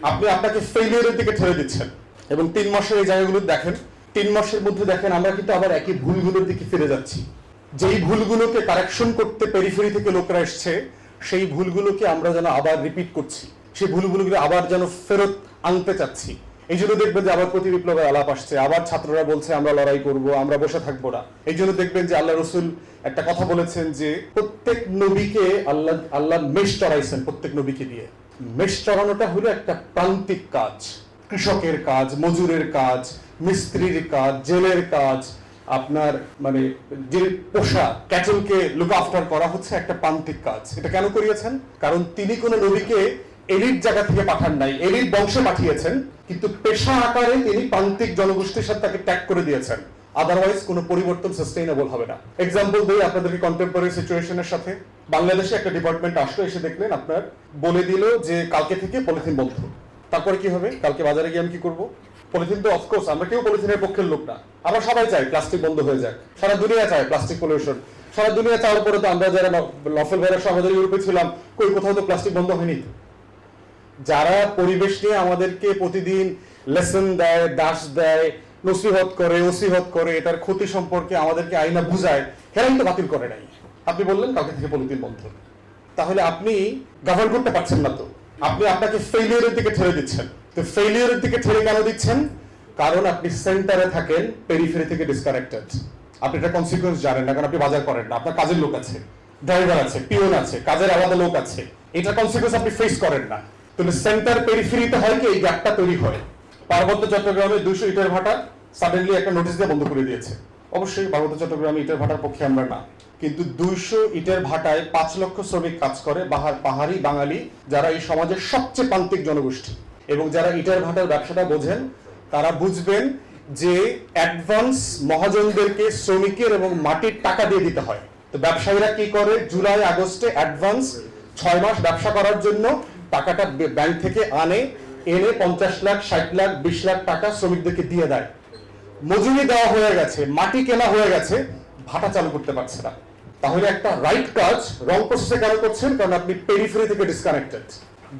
আপনি আপনাকে ফেলিয়ারের দিকে ঠেলে দিচ্ছেন। এবং তিন মাসের এই জায়গাগুলো দেখেন, তিন মাসের মধ্যে দেখেন, আমরা কিন্তু আবার একই ভুলগুলোর দিকে ফিরে যাচ্ছি। যেই ভুলগুলোকে কারেকশন করতে পেরিফেরি থেকে লোকরা এসছে, সেই ভুলগুলোকে আমরা যেন আবার রিপিট করছি। সেই ভুলগুলোকে আবার যেন ফেরত আনতে চাচ্ছি। এই জন্য দেখবেন যে আবার প্রতি বিপ্লবের আলাপ আসছে, আবার ছাত্ররা বলছে, আমরা লড়াই করব, আমরা বসে থাকব না। এই জন্য দেখবেন যে আল্লাহ রসুল একটা কথা বলেছেন যে, প্রত্যেক নবীকে আল্লাহ আল্লাহ মেষ চড়াইছেন প্রত্যেক নবীকে দিয়ে মেষ চড়ানোটা হলো একটা প্রান্তিক কাজ, কৃষকের কাজ, মজুরের কাজ, মিস্ত্রির কাজ, জেলের কাজ। আপনার মানে যে পোষা, ক্যাটেলকে লুক আফটার করা হচ্ছে একটা প্রান্তিক কাজ। এটা কেন করিয়েছেন? কারণ তিনি কোন নবীকে এলিট জায়গা থেকে পাঠান নাই, এলিট বংশে পাঠিয়েছেন, কিন্তু পেশা আকারে তিনি প্রান্তিক জনগোষ্ঠীর সাথে তাকে ত্যাগ করে দিয়েছেন। আদারওয়াইজ কোনো পরিবর্তন সাস্টেইনেবল হবে না। এক্সাম্পল দিই আপনাদেরকে কন্টেম্পোরারি সিচুয়েশনের সাথে বাংলাদেশে একটা ডিপার্টমেন্ট আসলো, এসে দেখলেন আপনার বলে দিল যে কালকে থেকে পলিথিন বন্ধ। তারপরে কি হবে? কালকে বাজারে গিয়ে আমি কি করব? পলিথিন তো অফকোর্স আমরা কেউ পলিথিনের পক্ষের লোক না। আমরা সবাই চাই প্লাস্টিক বন্ধ হয়ে যাক। সারা দুনিয়া চায় প্লাস্টিক পলিউশন সারা দুনিয়া চাওয়ার পরে তো আমরা যারা লফেল ভাইরাস আমাদের ইউরোপে ছিলাম, কই কোথাও তো প্লাস্টিক বন্ধ হয়নি? যারা পরিবেশ নিয়ে আমাদেরকে প্রতিদিন লেসন দেয় দাস দেয় নসিহত করে, ওসিহত করে এটার ক্ষতি সম্পর্কে আমাদেরকে আইনা বুঝায় হেরাই তো বাতিল করে নাই। আপনি বললেন কালকে থেকে পলিথিন বন্ধ। তাহলে আপনি গভর্ন করতে পারছেন না তো। আপনি আপনাকে ফেলিয়ারের দিকে ঠেলে দিচ্ছেন। তো ফেলিয়ারের দিকে ঠেলে কেন দিচ্ছেন? কারণ আপনি সেন্টারে থাকেন পেরিফেরি থেকে ডিসকানেক্টেড আপনি এটা কনসিকুয়েন্স জানেন না, কারণ আপনি বাজার করেন না। আপনার কাজের লোক আছে ড্রাইভার আছে পিওন আছে, কাজের আলাদা লোক আছে। এটা কনসিকুয়েন্স আপনি ফেস করেন না। তাহলে সেন্টার পেরিফেরিতে হয় কি? এই গ্যাপটা তৈরি হয়। পার্বত্য চট্টগ্রামে দুইশো ইটের ভাটা সাডেনলি একটা নোটিশ দিয়ে বন্ধ করে দিয়েছে। অবশ্যই পার্বত্য চট্টগ্রামে ইটের ভাটার পক্ষে আমরা না। কিন্তু দুইশো ইটের ভাটায় পাঁচ লক্ষ শ্রমিক কাজ করে, বাহার পাহাড়ি বাঙালি, যারা এই সমাজের সবচেয়ে প্রান্তিক জনগোষ্ঠী। এবং যারা ইটের ভাটার ব্যবসাটা বোঝেন, তারা বুঝবেন যে অ্যাডভান্স মহাজনদেরকে শ্রমিকের এবং মাটির টাকা দিয়ে দিতে হয়। তো ব্যবসায়ীরা কি করে? জুলাই আগস্টে অ্যাডভান্স ছয় মাস ব্যবসা করার জন্য টাকাটা ব্যাংক থেকে আনে এনে পঞ্চাশ লাখ, ষাট লাখ, বিশ লাখ টাকা শ্রমিকদেরকে দিয়ে দেয়। মজুরি দেওয়া হয়ে গেছে, মাটি কেনা হয়ে গেছে, ভাটা চালু করতে পারছে না। তাহলে একটা রাইট কাজ রং প্রসেসে কেন করছেন? কারণ আপনি পেরিফেরি থেকে ডিসকানেক্টেড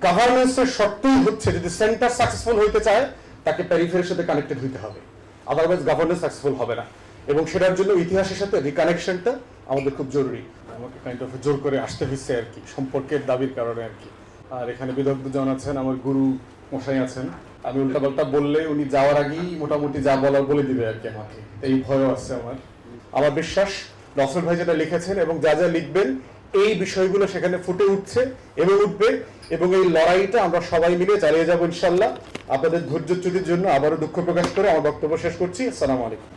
গভর্নেন্সের শর্তই হচ্ছে যদি সেন্টার সাকসেসফুল হইতে চায়, তাকে পেরিফেরির সাথে কানেক্টেড হইতে হবে। আদারওয়াইজ গভর্নেন্স সাকসেসফুল হবে না। এবং সেটার জন্য ইতিহাসের সাথে রিকানেকশনটা আমাদের খুব জরুরি। আমাকে কাইন্ড অফ জোর করে আসতে হচ্ছে আর কি, সম্পর্কের দাবির কারণে আর কি। আর এখানে বিদগ্ধজন আছেন, আমার গুরু মশাই আছেন। আমি উল্টাপাল্টা বললে উনি যাওয়ার আগেই মোটামুটি যা বলার বলে দিবে আর কি আমাকে। এই ভয়ও আছে আমার। আমার বিশ্বাস নসর ভাই যেটা লিখেছেন এবং যা যা লিখবেন, এই বিষয়গুলো সেখানে ফুটে উঠছে এবং উঠবে এবং এই লড়াইটা আমরা সবাই মিলে চালিয়ে যাব ইনশাল্লাহ। আপনাদের ধৈর্যচ্যুতির জন্য আবারও দুঃখ প্রকাশ করে আমার বক্তব্য শেষ করছি। আসসালামু আলাইকুম।